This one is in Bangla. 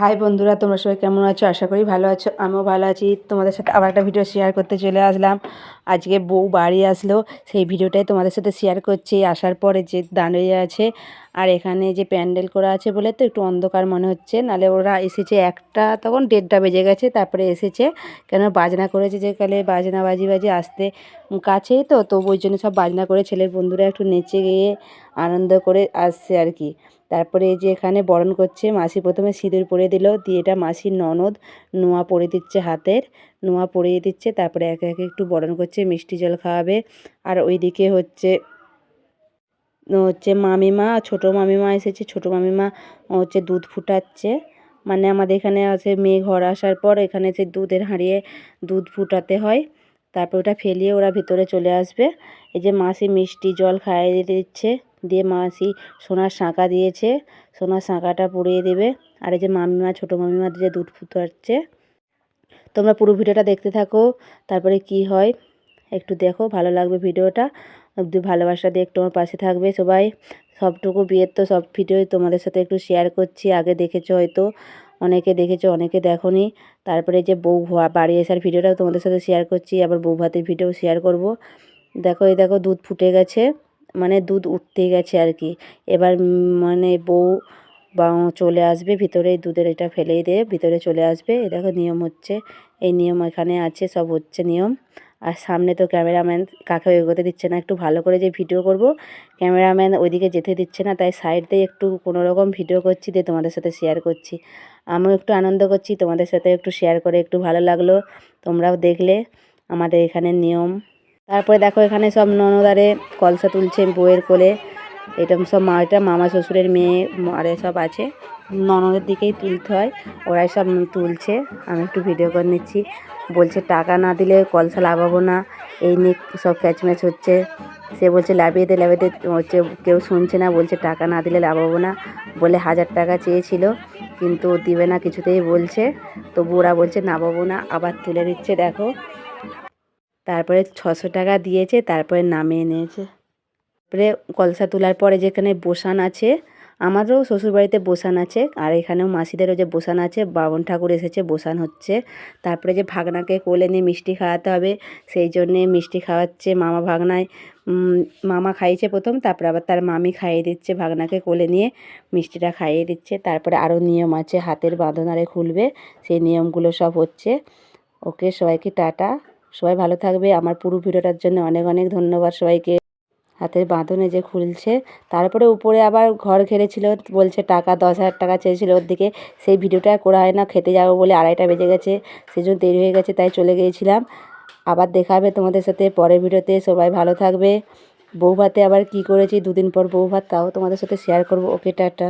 হাই বন্ধুরা, তোমরা সবাই কেমন আছো? আশা করি ভালো আছো। আমিও ভালো আছি। তোমাদের সাথে আবার একটা ভিডিও শেয়ার করতে চলে আসলাম। আজকে বউ বাড়ি আসলো। সেই ভিডিওটাই তোমাদের সাথে শেয়ার করছি। আসার পরে যে দাঁড়িয়ে আছে আর এখানে যে প্যান্ডেল করা আছে বলে তো একটু অন্ধকার মনে হচ্ছে। নালে ওরা এসেছে একটা, তখন দেড়টা বেজে গেছে। তারপরে এসেছে। কেন বাজনা করেছে যে কালে বাজনা বাজি বাজি আসতে কাছেই তো তো ওই জন্য সব বাজনা করে ছেলের বন্ধুরা একটু নেচে গিয়ে আনন্দ করে আসছে আর কি। তারপরে এই যে এখানে বরণ করছে, মাসি প্রথমে সিঁদুর পরিয়ে দিল, দিয়ে এটা মাসির ননদ নোয়া পরে দিচ্ছে হাতের, নোয়া পরিয়ে দিচ্ছে, তারপরে একে একে একটু বরণ করছে, মিষ্টি জল খাওয়াবে। আর ওইদিকে হচ্ছে হচ্ছে মামিমা, ছোটো মামিমা এসেছে, ছোটো মামিমা হচ্ছে দুধ ফুটাচ্ছে। মানে আমাদের এখানে আছে মেয়ে ঘর আসার পর এখানে যে দুধের হাঁড়িয়ে দুধ ফুটাতে হয়, তারপর ওটা ফেলিয়ে ওরা ভিতরে চলে আসবে। এই যে মাসি মিষ্টি জল খাইয়ে দিচ্ছে। দিয়ে মাসি সোনার শাঁখা দিয়েছে। সোনার শাঁখাটা পরিয়ে দেবে। আর এই যে মামিমা, ছোটো মামিমা যে দুধ ফুটাচ্ছে। তোমরা পুরো ভিডিওটা দেখতে থাকো, তারপরে কি হয় একটু দেখো, ভালো লাগবে ভিডিওটা। ভালোবাসা দিয়ে একটু আমার পাশে থাকবে সবাই। সবটুকু বিয়ের তো সব ভিডিওই তোমাদের সাথে একটু শেয়ার করছি। আগে দেখেছ হয়তো, অনেকে দেখেছ, অনেকে দেখোনি। তারপরে যে বউ বাড়ি আসার ভিডিওটাও তোমাদের সাথে শেয়ার করছি। আবার বউ ভাতের ভিডিও শেয়ার করব। দেখো, এই দেখো দুধ ফুটে গেছে। মানে দুধ উঠতে গেছে আর কি। এবার মানে বউ বা চলে আসবে ভিতরে দুধের এটা ফেলেই দিয়ে ভিতরে চলে আসবে। এ দেখো নিয়ম হচ্ছে, এই নিয়ম এখানে আছে, সব হচ্ছে নিয়ম। আর সামনে তো ক্যামেরাম্যান কাকে এগোতে দিচ্ছে না, একটু ভালো করে যে ভিডিও করব। ক্যামেরাম্যান ওইদিকে যেতে দিচ্ছে না, তাই সাইড দিয়ে একটু কোনো রকম ভিডিও করছি, দিয়ে তোমাদের সাথে শেয়ার করছি। আমিও একটু আনন্দ করছি, তোমাদের সাথে একটু শেয়ার করে একটু ভালো লাগল। তোমরাও দেখলে আমাদের এখানে নিয়ম। তারপরে দেখো এখানে সব ননদারে কলসা তুলছে বউয়ের কোলে। এটা সব মা, এটা মামা শ্বশুরের মেয়ে আর সব আছে। ননদের দিকেই তুলতে হয়, ওরাই সব তুলছে। আমি একটু ভিডিও করে নিচ্ছি। বলছে, টাকা না দিলে কলসা লাগাবো না। এই নিয়ে সব ক্যাচম্যাচ হচ্ছে। সে বলছে, লাভিয়ে দে লাভিয়ে দে। হচ্ছে, কেউ শুনছে না, বলছে, টাকা না দিলে লাভাবো না। বলে, হাজার টাকা চেয়েছিল, কিন্তু দিবে না, কিছুতেই বলছে। তো বুড়া বলছে, নামাবো না। আবার তুলে দিচ্ছে, দেখো। তারপরে ছশো টাকা দিয়েছে, তারপরে নামিয়ে নিয়েছে। তারপরে কলসা তোলার পরে যেখানে বসান আছে আমাদেরও শ্বশুরবাড়িতে বসান আছে, আর এখানেও মাসিদেরও যে বসান আছে বাবন ঠাকুর এসেছে, বসান হচ্ছে। তারপরে যে ভাগনাকে কোলে নিয়ে মিষ্টি খাওয়াতে হবে, সেই জন্যে মিষ্টি খাওয়াচ্ছে মামা ভাগনায়। মামা খাইয়েছে প্রথম, তারপরে আবার তার মামি খাইয়ে দিচ্ছে ভাগনাকে কোলে নিয়ে, মিষ্টিটা খাইয়ে দিচ্ছে। তারপরে আরও নিয়ম আছে, হাতের বাঁধনারে খুলবে, সেই নিয়মগুলো সব হচ্ছে। ওকে সবাইকে টাটা। সবাই ভালো থাকবে। আমার পুরো ভিডিওটার জন্য অনেক অনেক ধন্যবাদ সবাইকে। হাতের বাঁধনে যে খুলছে, তারপরে উপরে আবার ঘর ঘেরেছিল, বলছে টাকা, দশ হাজার টাকা চেয়েছিল ওর দিকে। সেই ভিডিওটা করা হয় না, খেতে যাব বলে আড়াইটা বেজে গেছে। সেই জন্য দেরি হয়ে গেছে, তাই চলে গিয়েছিলাম। আবার দেখা হবে তোমাদের সাথে পরের ভিডিওতে। সবাই ভালো থাকবে। বউ ভাতে আবার কি করেছি? দুদিন পর বউ ভাত তাও তোমাদের সাথে শেয়ার করব। Okay tata.